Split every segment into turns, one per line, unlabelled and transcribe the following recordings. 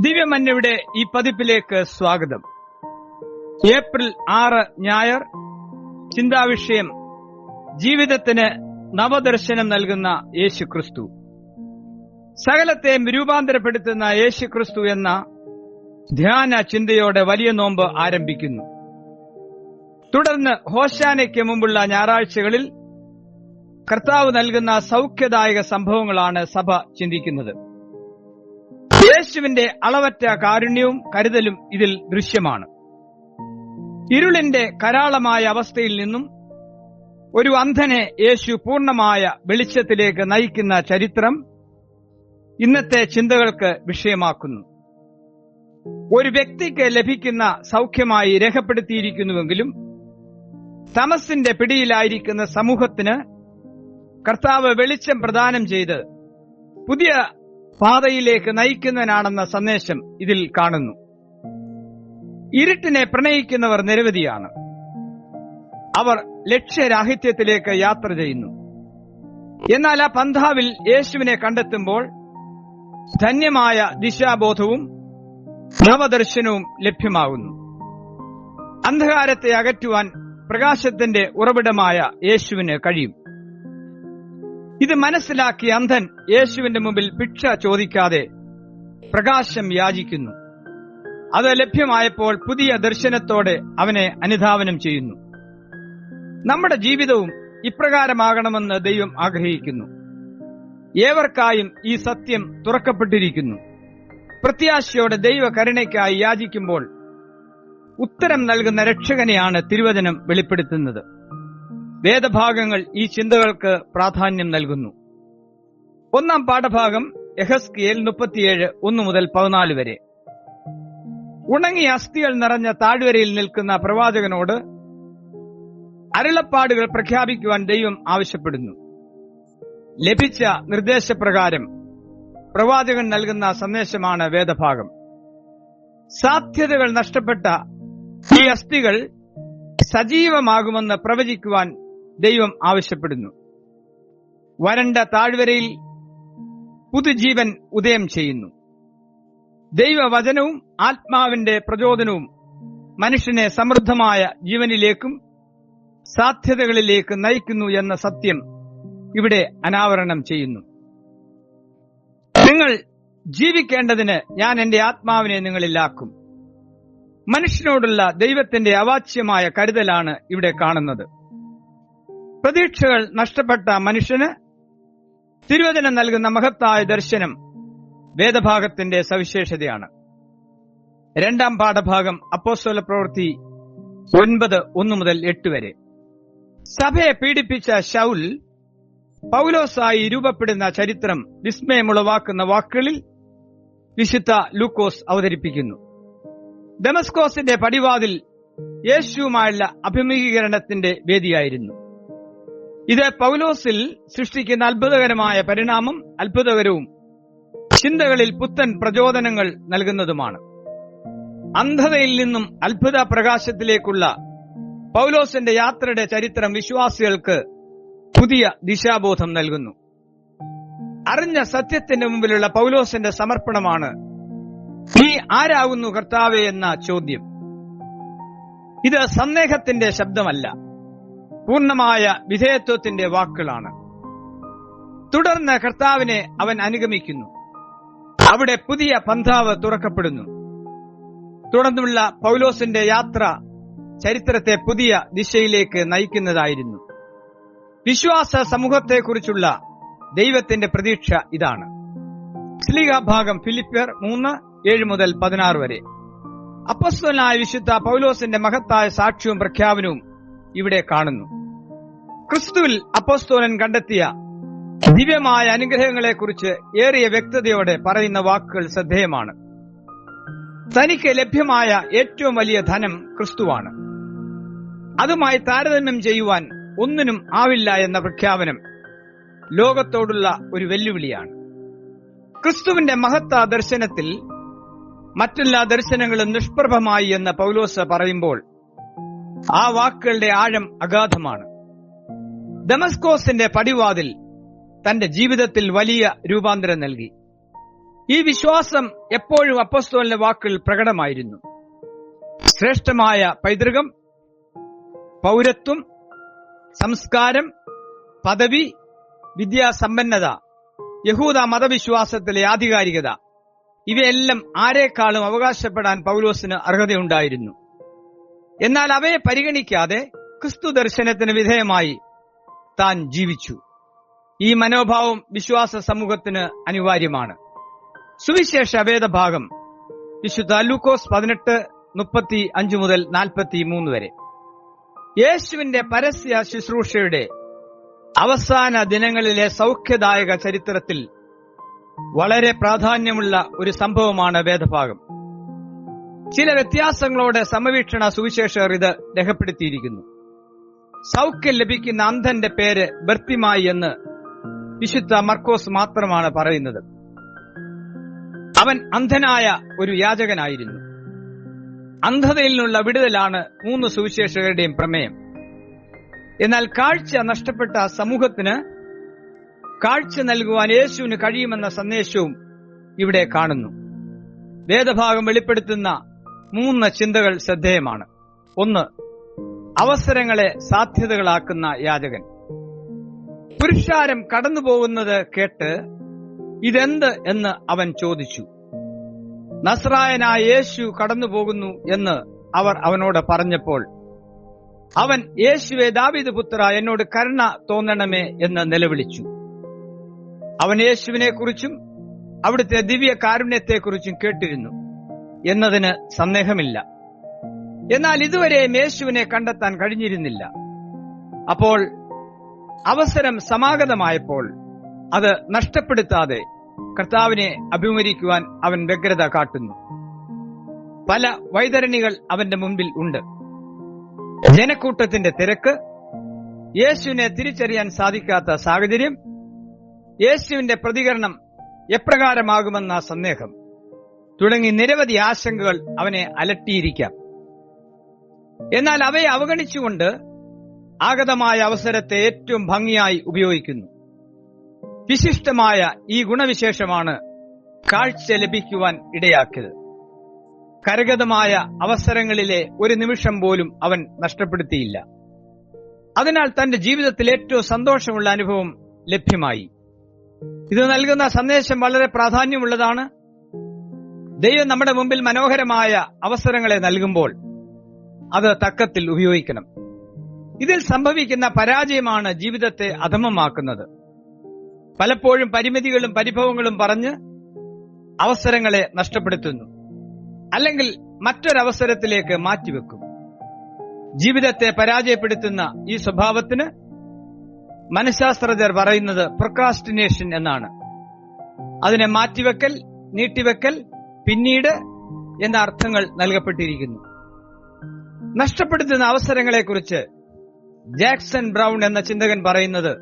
ദിവ്യമന്നയുടെ ഈ പതിപ്പിലേക്ക് സ്വാഗതം. ഏപ്രിൽ ആറ് ഞായർ ചിന്താവിഷയം ജീവിതത്തിന് നവദർശനം നൽകുന്ന യേശു ക്രിസ്തു സകലത്തെയും രൂപാന്തരപ്പെടുത്തുന്ന യേശു ക്രിസ്തു എന്ന ധ്യാന ചിന്തയോടെ വലിയ നോമ്പ് ആരംഭിക്കുന്നു. തുടർന്ന് ഹോശാനയ്ക്ക് മുമ്പുള്ള ഞായറാഴ്ചകളിൽ കർത്താവ് നൽകുന്ന സൗഖ്യദായക സംഭവങ്ങളാണ് സഭ ചിന്തിക്കുന്നത്. യേശുവിന്റെ അളവറ്റ കാരുണ്യവും കരുതലും ഇതിൽ ദൃശ്യമാണ്. ഇരുളിന്റെ കരാളമായ അവസ്ഥയിൽ നിന്നും ഒരു അന്ധനെ യേശു പൂർണമായ വെളിച്ചത്തിലേക്ക് നയിക്കുന്ന ചരിത്രം ഇന്നത്തെ ചിന്തകൾക്ക് വിഷയമാക്കുന്നു. ഒരു വ്യക്തിക്ക് ലഭിക്കുന്ന സൗഖ്യമായി രേഖപ്പെടുത്തിയിരിക്കുന്നുവെങ്കിലും തമസിന്റെ പിടിയിലായിരിക്കുന്ന സമൂഹത്തിന് കർത്താവ് വെളിച്ചം പ്രദാനം ചെയ്ത് പുതിയ പാതയിലേക്ക് നയിക്കുന്നവനാണെന്ന സന്ദേശം ഇതിൽ കാണുന്നു. ഇരുട്ടിനെ പ്രണയിക്കുന്നവർ നിരവധിയാണ്. അവർ ലക്ഷ്യരാഹിത്യത്തിലേക്ക് യാത്ര ചെയ്യുന്നു. എന്നാൽ ആ പന്ഥാവിൽ യേശുവിനെ കണ്ടെത്തുമ്പോൾ ധന്യമായ ദിശാബോധവും നവദർശനവും ലഭ്യമാകുന്നു. അന്ധകാരത്തെ അകറ്റുവാൻ പ്രകാശത്തിന്റെ ഉറവിടമായ യേശുവിന് കഴിയും. ഇത് മനസ്സിലാക്കിയ അന്ധൻ യേശുവിന്റെ മുമ്പിൽ ഭിക്ഷ ചോദിക്കാതെ പ്രകാശം യാചിക്കുന്നു. അത് ലഭ്യമായപ്പോൾ പുതിയ ദർശനത്തോടെ അവനെ അനുധാവനം ചെയ്യുന്നു. നമ്മുടെ ജീവിതവും ഇപ്രകാരമാകണമെന്ന് ദൈവം ആഗ്രഹിക്കുന്നു. ഏവർക്കായും ഈ സത്യം തുറക്കപ്പെട്ടിരിക്കുന്നു. പ്രത്യാശയോടെ ദൈവ കരുണയ്ക്കായി യാചിക്കുമ്പോൾ ഉത്തരം നൽകുന്ന രക്ഷകനെയാണ് തിരുവചനം വെളിപ്പെടുത്തുന്നത്. വേദഭാഗങ്ങൾ ഈ ചിന്തകൾക്ക് പ്രാധാന്യം നൽകുന്നു. ഒന്നാം പാഠഭാഗം എഹസ്കിയേൽ മുപ്പത്തിയേഴ് ഒന്ന് മുതൽ പതിനാല് വരെ. ഉണങ്ങിയ അസ്ഥികൾ നിറഞ്ഞ താഴ്വരയിൽ നിൽക്കുന്ന പ്രവാചകനോട് അരുളപ്പാടുകൾ പ്രഖ്യാപിക്കുവാൻ ദൈവം ആവശ്യപ്പെടുന്നു. ലഭിച്ച നിർദ്ദേശപ്രകാരം പ്രവാചകൻ നൽകുന്ന സന്ദേശമാണ് വേദഭാഗം. സാധ്യതകൾ നഷ്ടപ്പെട്ട ഈ അസ്ഥികൾ സജീവമാകുമെന്ന് പ്രവചിക്കുവാൻ ദൈവം ആവശ്യപ്പെടുന്നു. വരണ്ട താഴ്വരയിൽ പുതുജീവൻ ഉദയം ചെയ്യുന്നു. ദൈവവചനവും ആത്മാവിന്റെ പ്രചോദനവും മനുഷ്യനെ സമൃദ്ധമായ ജീവനിലേക്കും സാധ്യതകളിലേക്ക് നയിക്കുന്നു എന്ന സത്യം ഇവിടെ അനാവരണം ചെയ്യുന്നു. നിങ്ങൾ ജീവിക്കേണ്ടതിന് ഞാൻ എന്റെ ആത്മാവിനെ നിങ്ങളിലാക്കും മനുഷ്യനോടുള്ള ദൈവത്തിന്റെ അവാച്യമായ കരുതലാണ് ഇവിടെ കാണുന്നത്. പ്രതീക്ഷകൾ നഷ്ടപ്പെട്ട മനുഷ്യന് തിരുവചനം നൽകുന്ന മഹത്തായ ദർശനം വേദഭാഗത്തിന്റെ സവിശേഷതയാണ്. രണ്ടാം പാഠഭാഗം അപ്പോസ്തല പ്രവൃത്തി ഒൻപത് ഒന്ന് മുതൽ എട്ട് വരെ. സഭയെ പീഡിപ്പിച്ച ഷൗൽ പൗലോസായി രൂപപ്പെടുന്ന ചരിത്രം വിസ്മയമുളവാക്കുന്ന വാക്കുകളിൽ വിശുദ്ധ ലൂക്കോസ് അവതരിപ്പിക്കുന്നു. ഡെമസ്കോസിന്റെ പടിവാതിൽ യേശുവുമായുള്ള അഭിമുഖീകരണത്തിന്റെ വേദിയായിരുന്നു. ഇത് പൗലോസിൽ സൃഷ്ടിക്കുന്ന അത്ഭുതകരമായ പരിണാമം അത്ഭുതകരവും ചിന്തകളിൽ പുത്തൻ പ്രചോദനങ്ങൾ നൽകുന്നതുമാണ്. അന്ധതയിൽ നിന്നും അത്ഭുത പ്രകാശത്തിലേക്കുള്ള പൗലോസിന്റെ യാത്രയുടെ ചരിത്രം വിശ്വാസികൾക്ക് പുതിയ ദിശാബോധം നൽകുന്നു. അറിഞ്ഞ സത്യത്തിന്റെ മുമ്പിലുള്ള പൗലോസിന്റെ സമർപ്പണമാണ് നീ ആരാകുന്നു കർത്താവെ എന്ന ചോദ്യം. ഇത് സന്ദേഹത്തിന്റെ ശബ്ദമല്ല. പൂർണമായ വിധേയത്വത്തിന്റെ വാക്കുകളാണ്. തുടർന്ന് കർത്താവിനെ അവൻ അനുഗമിക്കുന്നു. അവിടെ പുതിയ പന്ഥാവ് തുറക്കപ്പെടുന്നു. തുടർന്നുള്ള പൗലോസിന്റെ യാത്ര ചരിത്രത്തെ പുതിയ ദിശയിലേക്ക് നയിക്കുന്നതായിരുന്നു. വിശ്വാസ സമൂഹത്തെക്കുറിച്ചുള്ള ദൈവത്തിന്റെ പ്രതീക്ഷ ഇതാണ്. സ്ലീഹ ഭാഗം ഫിലിപ്പിയർ മൂന്ന് ഏഴ് മുതൽ പതിനാറ് വരെ. അപ്പസ്വനായ വിശുദ്ധ പൗലോസിന്റെ മഹത്തായ സാക്ഷ്യവും പ്രഖ്യാപനവും ഇവിടെ കാണുന്നു. ക്രിസ്തുവിൽ അപ്പോസ്തോലൻ കണ്ടെത്തിയ ദിവ്യമായ അനുഗ്രഹങ്ങളെക്കുറിച്ച് ഏറിയ വ്യക്തതയോടെ പറയുന്ന വാക്കുകൾ ശ്രദ്ധേയമാണ്. തനിക്ക് ലഭ്യമായ ഏറ്റവും വലിയ ധനം ക്രിസ്തുവാണ്. അതുമായി താരതമ്യം ചെയ്യുവാൻ ഒന്നിനും ആവില്ല എന്ന പ്രഖ്യാപനം ലോകത്തോടുള്ള ഒരു വെല്ലുവിളിയാണ്. ക്രിസ്തുവിന്റെ മഹത്ത ദർശനത്തിൽ മറ്റെല്ലാ ദർശനങ്ങളും നിഷ്പ്രഭമായി എന്ന് പൗലോസ് പറയുമ്പോൾ ആ വാക്കുകളുടെ ആഴം അഗാധമാണ്. ഡെമസ്കോസിന്റെ പടിവാതിൽ തന്റെ ജീവിതത്തിൽ വലിയ രൂപാന്തരം നൽകി. ഈ വിശ്വാസം എപ്പോഴും അപ്പസ്തോലിന്റെ വാക്കുകൾ പ്രകടമായിരുന്നു. ശ്രേഷ്ഠമായ പൈതൃകം പൗരത്വം സംസ്കാരം പദവി വിദ്യാസമ്പന്നത യഹൂദ മതവിശ്വാസത്തിലെ ആധികാരികത ഇവയെല്ലാം ആരെക്കാളും അവകാശപ്പെടാൻ പൗലോസിന് അർഹതയുണ്ടായിരുന്നു. എന്നാൽ അവയെ പരിഗണിക്കാതെ ക്രിസ്തു ദർശനത്തിന് വിധേയമായി താൻ ജീവിച്ചു. ഈ മനോഭാവം വിശ്വാസ സമൂഹത്തിന് അനിവാര്യമാണ്. സുവിശേഷ വേദഭാഗം വിശുദ്ധ ലൂക്കോസ് പതിനെട്ട് മുപ്പത്തി അഞ്ച് മുതൽ നാൽപ്പത്തി മൂന്ന് വരെ. യേശുവിന്റെ പരസ്യ ശുശ്രൂഷയുടെ അവസാന ദിനങ്ങളിലെ സൗഖ്യദായക ചരിത്രത്തിൽ വളരെ പ്രാധാന്യമുള്ള ഒരു സംഭവമാണ് വേദഭാഗം. ചില വ്യത്യാസങ്ങളോടെ സമവീക്ഷണ സുവിശേഷകർ ഇത് രേഖപ്പെടുത്തിയിരിക്കുന്നു. സൗഖ്യം ലഭിക്കുന്ന അന്ധന്റെ പേര് ബർത്തിമായി എന്ന് വിശുദ്ധ മർക്കോസ് മാത്രമാണ് പറയുന്നത്. അവൻ അന്ധനായ ഒരു യാചകനായിരുന്നു. അന്ധതയിൽ നിന്നുള്ള വിടുതലാണ് മൂന്ന് സുവിശേഷകരുടെയും പ്രമേയം. എന്നാൽ കാഴ്ച നഷ്ടപ്പെട്ട സമൂഹത്തിന് കാഴ്ച നൽകുവാൻ യേശുവിന് കഴിയുമെന്ന സന്ദേശവും ഇവിടെ കാണുന്നു. വേദഭാഗം വെളിപ്പെടുത്തുന്ന മൂന്ന് ചിന്തകൾ ശ്രദ്ധേയമാണ്. ഒന്ന് അവസരങ്ങളെ സാധ്യതകളാക്കുന്ന യാചകൻ. പുരുഷാരം കടന്നുപോകുന്നത് കേട്ട് ഇതെന്ത് എന്ന് അവൻ ചോദിച്ചു. നസ്രായനായ യേശു കടന്നുപോകുന്നു എന്ന് അവർ അവനോട് പറഞ്ഞപ്പോൾ അവൻ യേശുവെ ദാവീദ് പുത്ര എന്നോട് കരുണ തോന്നണമേ എന്ന് നിലവിളിച്ചു. അവൻ യേശുവിനെ കുറിച്ചും അവിടുത്തെ ദിവ്യ കാരുണ്യത്തെക്കുറിച്ചും കേട്ടിരുന്നു. എന്നതിന് സന്ദേഹമില്ല. എന്നാൽ ഇതുവരെ യേശുവിനെ കണ്ടെത്താൻ കഴിഞ്ഞിരുന്നില്ല. അപ്പോൾ അവസരം സമാഗതമായപ്പോൾ അത് നഷ്ടപ്പെടുത്താതെ കർത്താവിനെ അഭിമുഖിക്കുവാൻ അവൻ വ്യഗ്രത കാട്ടുന്നു. പല വൈതരണികൾ അവന്റെ മുമ്പിൽ ഉണ്ട്. ജനക്കൂട്ടത്തിന്റെ തിരക്ക് യേശുവിനെ തിരിച്ചറിയാൻ സാധിക്കാത്ത സാഹചര്യം യേശുവിന്റെ പ്രതികരണം എപ്രകാരമാകുമെന്ന സന്ദേഹം. തുടങ്ങി നിരവധി ആശങ്കകൾ അവനെ അലട്ടിയിരിക്കാം. എന്നാൽ അവയെ അവഗണിച്ചുകൊണ്ട് ആഗതമായ അവസരത്തെ ഏറ്റവും ഭംഗിയായി ഉപയോഗിക്കുന്നു. വിശിഷ്ടമായ ഈ ഗുണവിശേഷമാണ് കാഴ്ച ലഭിക്കുവാൻ ഇടയാക്കിയത്. കരഗതമായ അവസരങ്ങളിലെ ഒരു നിമിഷം പോലും അവൻ നഷ്ടപ്പെടുത്തിയില്ല. അതിനാൽ തന്റെ ജീവിതത്തിൽ ഏറ്റവും സന്തോഷമുള്ള അനുഭവം ലഭ്യമായി. ഇത് നൽകുന്ന സന്ദേശം വളരെ പ്രാധാന്യമുള്ളതാണ്. ദൈവം നമ്മുടെ മുമ്പിൽ മനോഹരമായ അവസരങ്ങളെ നൽകുമ്പോൾ അത് തക്കത്തിൽ ഉപയോഗിക്കണം. ഇതിൽ സംഭവിക്കുന്ന പരാജയമാണ് ജീവിതത്തെ അധമമാക്കുന്നത്. പലപ്പോഴും പരിമിതികളും പരിഭവങ്ങളും പറഞ്ഞ് അവസരങ്ങളെ നഷ്ടപ്പെടുത്തുന്നു. അല്ലെങ്കിൽ മറ്റൊരവസരത്തിലേക്ക് മാറ്റിവെക്കും. ജീവിതത്തെ പരാജയപ്പെടുത്തുന്ന ഈ സ്വഭാവത്തിന് മനഃശാസ്ത്രജ്ഞർ പറയുന്നത് പ്രൊക്രാസ്റ്റിനേഷൻ എന്നാണ്. അതിനെ മാറ്റിവെക്കൽ നീട്ടിവെക്കൽ പിന്നീട് എന്ന അർത്ഥങ്ങൾ നൽകപ്പെട്ടിരിക്കുന്നു. നഷ്ടപ്പെടുത്തുന്ന അവസരങ്ങളെക്കുറിച്ച് ജാക്സൺ ബ്രൗൺ എന്ന ചിന്തകൻ പറയുന്നത്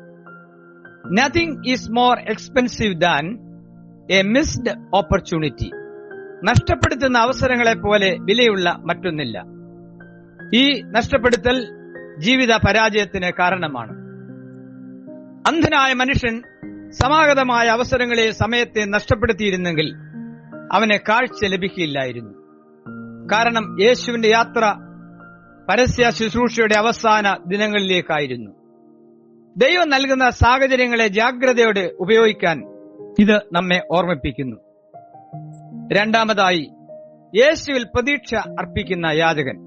nothing is more expensive than a missed opportunity നഷ്ടപ്പെടുത്തുന്ന അവസരങ്ങളെ പോലെ വിലയുള്ള മറ്റൊന്നില്ല. ഈ നഷ്ടപ്പെടുത്തൽ ജീവിത പരാജയത്തിന് കാരണമാണ്. അന്ധനായ മനുഷ്യൻ സമാഗതമായ അവസരങ്ങളെ സമയത്തെ നഷ്ടപ്പെടുത്തിയിരുന്നെങ്കിൽ അവന് കാഴ്ച ലഭിക്കില്ലായിരുന്നു കാരണം യേശുവിന്റെ യാത്ര പരസ്യ ശുശ്രൂഷയുടെ അവസാന ദിനങ്ങളിലേക്കായിരുന്നു. ദൈവം നൽകുന്ന സാഹചര്യങ്ങളെ ജാഗ്രതയോടെ ഉപയോഗിക്കാൻ ഇത് നമ്മെ ഓർമ്മിപ്പിക്കുന്നു. രണ്ടാമതായി യേശുവിൽ പ്രതീക്ഷ അർപ്പിക്കുന്ന യാചകൻ.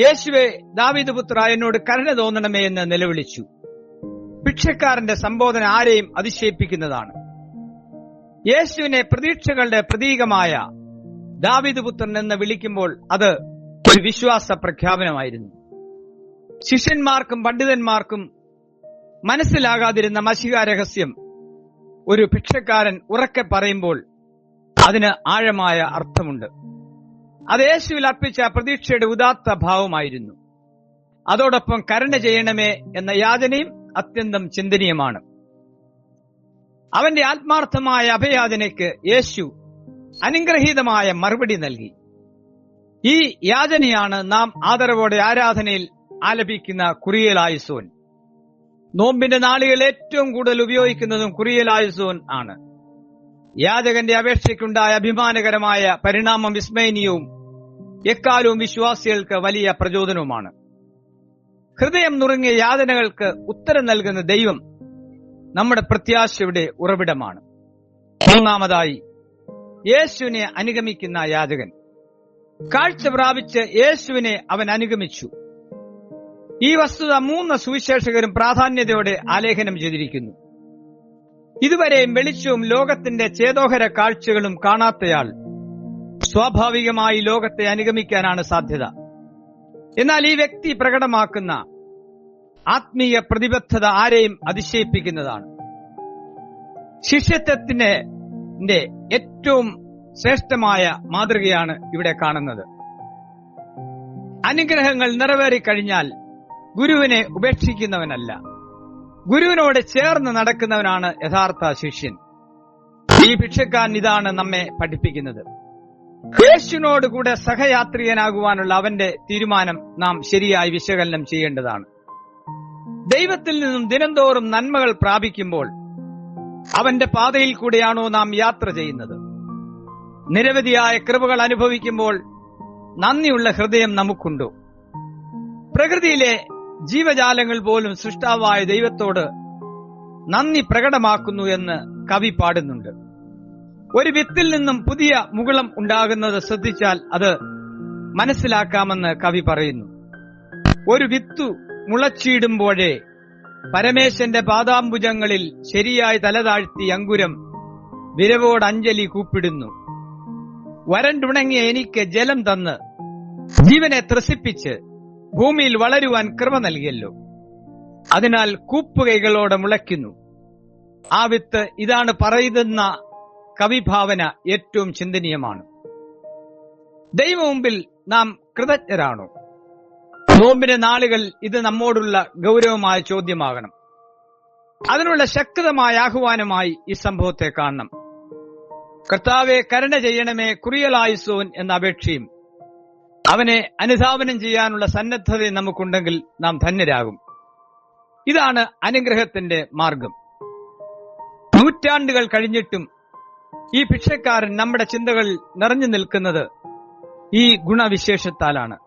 യേശുവെ ദാവീദ് പുത്ര എന്നോട് കരുണ തോന്നണമേ എന്ന് നിലവിളിച്ചു. ഭിക്ഷക്കാരന്റെ സംബോധന ആരെയും അതിശയിപ്പിക്കുന്നതാണ്. യേശുവിനെ പ്രതീക്ഷകളുടെ പ്രതീകമായ ദാവിദ് പുത്രൻ എന്ന് വിളിക്കുമ്പോൾ അത് ഒരു വിശ്വാസ പ്രഖ്യാപനമായിരുന്നു. ശിഷ്യന്മാർക്കും പണ്ഡിതന്മാർക്കും മനസ്സിലാകാതിരുന്ന മഷിക രഹസ്യം ഒരു ഭിക്ഷക്കാരൻ ഉറക്കെ പറയുമ്പോൾ അതിന് ആഴമായ അർത്ഥമുണ്ട്. അത് യേശുവിൽ അർപ്പിച്ച പ്രതീക്ഷയുടെ ഉദാത്ത ഭാവമായിരുന്നു. അതോടൊപ്പം കരുണ ചെയ്യണമേ എന്ന യാചനയും അത്യന്തം ചിന്തനീയമാണ്. അവന്റെ ആത്മാർത്ഥമായ അഭയാചനയ്ക്ക് യേശു അനുഗ്രഹീതമായ മറുപടി നൽകി. ഈ യാചനയാണ് നാം ആദരവോടെ ആരാധനയിൽ ആലപിക്കുന്ന കുറിയലായുസോൻ നോമ്പിന്റെ നാളുകൾ ഏറ്റവും കൂടുതൽ ഉപയോഗിക്കുന്നതും കുറിയലായുസോൻ ആണ്. യാചകന്റെ അപേക്ഷയ്ക്കുണ്ടായ അഭിമാനകരമായ പരിണാമം വിസ്മയനീയവും എക്കാലവും വിശ്വാസികൾക്ക് വലിയ പ്രചോദനവുമാണ്. ഹൃദയം നുറുങ്ങിയ യാതനകൾക്ക് ഉത്തരം നൽകുന്ന ദൈവം നമ്മുടെ പ്രത്യാശയുടെ ഉറവിടമാണ്. മൂന്നാമതായി യേശുവിനെ അനുഗമിക്കുന്ന യാചകൻ. കാഴ്ച പ്രാപിച്ച് യേശുവിനെ അവൻ അനുഗമിച്ചു. ഈ വസ്തുത മൂന്ന് സുവിശേഷകരും പ്രാധാന്യതയോടെ ആലേഖനം ചെയ്തിരിക്കുന്നു. ഇതുവരെയും വെളിച്ചവും ലോകത്തിന്റെ ചേതോഹര കാഴ്ചകളും കാണാത്തയാൾ സ്വാഭാവികമായി ലോകത്തെ അനുഗമിക്കാനാണ് സാധ്യത. എന്നാൽ ഈ വ്യക്തി പ്രകടമാക്കുന്ന ആത്മീയ പ്രതിബദ്ധത ആരെയും അതിശയിപ്പിക്കുന്നതാണ്. ശിഷ്യത്വത്തിന്റെ ഏറ്റവും ശ്രേഷ്ഠമായ മാതൃകയാണ് ഇവിടെ കാണുന്നത്. അനുഗ്രഹങ്ങൾ നിറവേറിക്കഴിഞ്ഞാൽ ഗുരുവിനെ ഉപേക്ഷിക്കുന്നവനല്ല. ഗുരുവിനോട് ചേർന്ന് നടക്കുന്നവനാണ് യഥാർത്ഥ ശിഷ്യൻ. ഈ ഭിക്ഷക്കാരൻ ഇതാണ് നമ്മെ പഠിപ്പിക്കുന്നത്. യേശുവിനോട് കൂടെ സഹയാത്രികനാകുവാനുള്ള അവന്റെ തീരുമാനം നാം ശരിയായി വിശകലനം ചെയ്യേണ്ടതാണ്. ദൈവത്തിൽ നിന്നും ദിനംതോറും നന്മകൾ പ്രാപിക്കുമ്പോൾ അവന്റെ പാതയിൽ കൂടെയാണോ നാം യാത്ര ചെയ്യുന്നത്. നിരവധിയായ കൃപകൾ അനുഭവിക്കുമ്പോൾ നന്ദിയുള്ള ഹൃദയം നമുക്കുണ്ടോ? പ്രകൃതിയിലെ ജീവജാലങ്ങൾ പോലും സൃഷ്ടാവായ ദൈവത്തോട് നന്ദി പ്രകടമാക്കുന്നു എന്ന് കവി പാടുന്നുണ്ട്. ഒരു വിത്തിൽ നിന്നും പുതിയ മുകുളം ഉണ്ടാകുന്നത് ശ്രദ്ധിച്ചാൽ അത് മനസ്സിലാക്കാമെന്ന് കവി പറയുന്നു. ഒരു വിത്തു മുളച്ചിടുമ്പോഴേ പരമേശന്റെ പാദാംബുജങ്ങളിൽ ശരിയായി തലതാഴ്ത്തി അങ്കുരം വിരവോട് അഞ്ജലി കൂപ്പിടുന്നു വരണ്ടുണങ്ങിയ എനിക്ക് ജലം തന്ന് ജീവനെ ത്രസിപ്പിച്ച് ഭൂമിയിൽ വളരുവാൻ കൃപ നൽകിയല്ലോ. അതിനാൽ കൂപ്പുകൈകളോടെ മുളയ്ക്കുന്നു. ആ വിത്ത് ഇതാണ് പറയുന്ന കവിഭാവന ഏറ്റവും ചിന്തനീയമാണ്. ദൈവമുമ്പിൽ നാം കൃതജ്ഞരാണോ? നോമ്പിന്റെ നാളുകൾ ഇത് നമ്മോടുള്ള ഗൗരവമായ ചോദ്യമാകണം. അതിനുള്ള ശക്തമായ ആഹ്വാനമായി ഈ സംഭവത്തെ കാണണം. കർത്താവെ കരുണ ചെയ്യണമേ കുറിയലായുസോൻ എന്ന അപേക്ഷയും അവനെ അനുധാവനം ചെയ്യാനുള്ള സന്നദ്ധത നമുക്കുണ്ടെങ്കിൽ നാം ധന്യരാകും. ഇതാണ് അനുഗ്രഹത്തിന്റെ മാർഗം. നൂറ്റാണ്ടുകൾ കഴിഞ്ഞിട്ടും ഈ ഭിക്ഷക്കാരൻ നമ്മുടെ ചിന്തകൾ നിറഞ്ഞു നിൽക്കുന്നത് ഈ ഗുണവിശേഷത്താലാണ്.